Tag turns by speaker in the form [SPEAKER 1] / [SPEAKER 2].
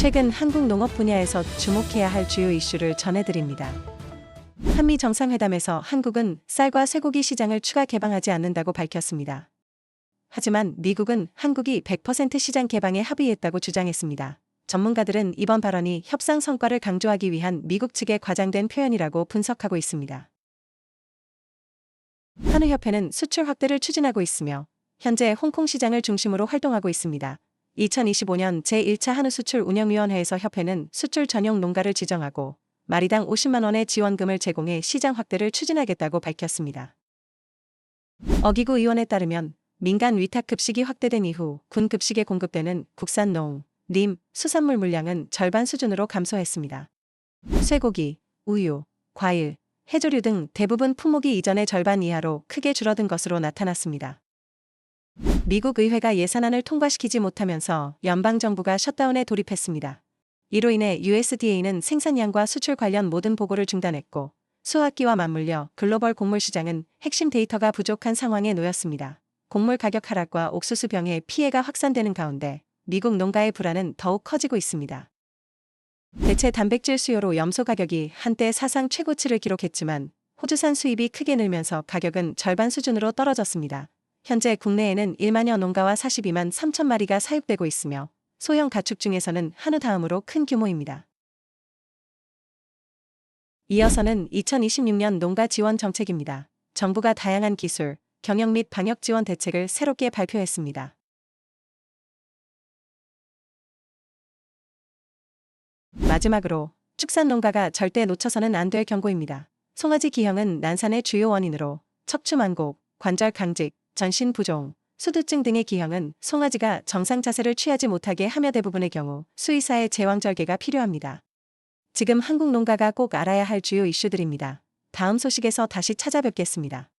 [SPEAKER 1] 최근 한국 농업 분야에서 주목해야 할 주요 이슈를 전해드립니다. 한미 정상회담에서 한국은 쌀과 쇠고기 시장을 추가 개방하지 않는다고 밝혔습니다. 하지만 미국은 한국이 100% 시장 개방에 합의했다고 주장했습니다. 전문가들은 이번 발언이 협상 성과를 강조하기 위한 미국 측의 과장된 표현이라고 분석하고 있습니다. 한우협회는 수출 확대를 추진하고 있으며 현재 홍콩 시장을 중심으로 활동하고 있습니다. 2025년 제1차 한우 수출 운영위원회에서 협회는 수출 전용 농가를 지정하고 마리당 50만 원의 지원금을 제공해 시장 확대를 추진하겠다고 밝혔습니다. 어기구 의원에 따르면 민간 위탁 급식이 확대된 이후 군 급식에 공급되는 국산 농, 림, 수산물 물량은 절반 수준으로 감소했습니다. 쇠고기, 우유, 과일, 해조류 등 대부분 품목이 이전의 절반 이하로 크게 줄어든 것으로 나타났습니다. 미국 의회가 예산안을 통과시키지 못하면서 연방정부가 셧다운에 돌입했습니다. 이로 인해 USDA는 생산량과 수출 관련 모든 보고를 중단했고 수학기와 맞물려 글로벌 곡물 시장은 핵심 데이터가 부족한 상황에 놓였습니다. 곡물 가격 하락과 옥수수 병의 피해가 확산되는 가운데 미국 농가의 불안은 더욱 커지고 있습니다. 대체 단백질 수요로 염소 가격이 한때 사상 최고치를 기록했지만 호주산 수입이 크게 늘면서 가격은 절반 수준으로 떨어졌습니다. 현재 국내에는 1만여 농가와 42만 3천 마리가 사육되고 있으며 소형 가축 중에서는 한우 다음으로 큰 규모입니다. 이어서는 2026년 농가 지원 정책입니다. 정부가 다양한 기술, 경영 및 방역 지원 대책을 새롭게 발표했습니다. 마지막으로 축산 농가가 절대 놓쳐서는 안 될 경고입니다. 송아지 기형은 난산의 주요 원인으로 척추 만곡, 관절 강직, 전신 부종, 수두증 등의 기형은 송아지가 정상 자세를 취하지 못하게 하며 대부분의 경우 수의사의 제왕절개가 필요합니다. 지금 한국 농가가 꼭 알아야 할 주요 이슈들입니다. 다음 소식에서 다시 찾아뵙겠습니다.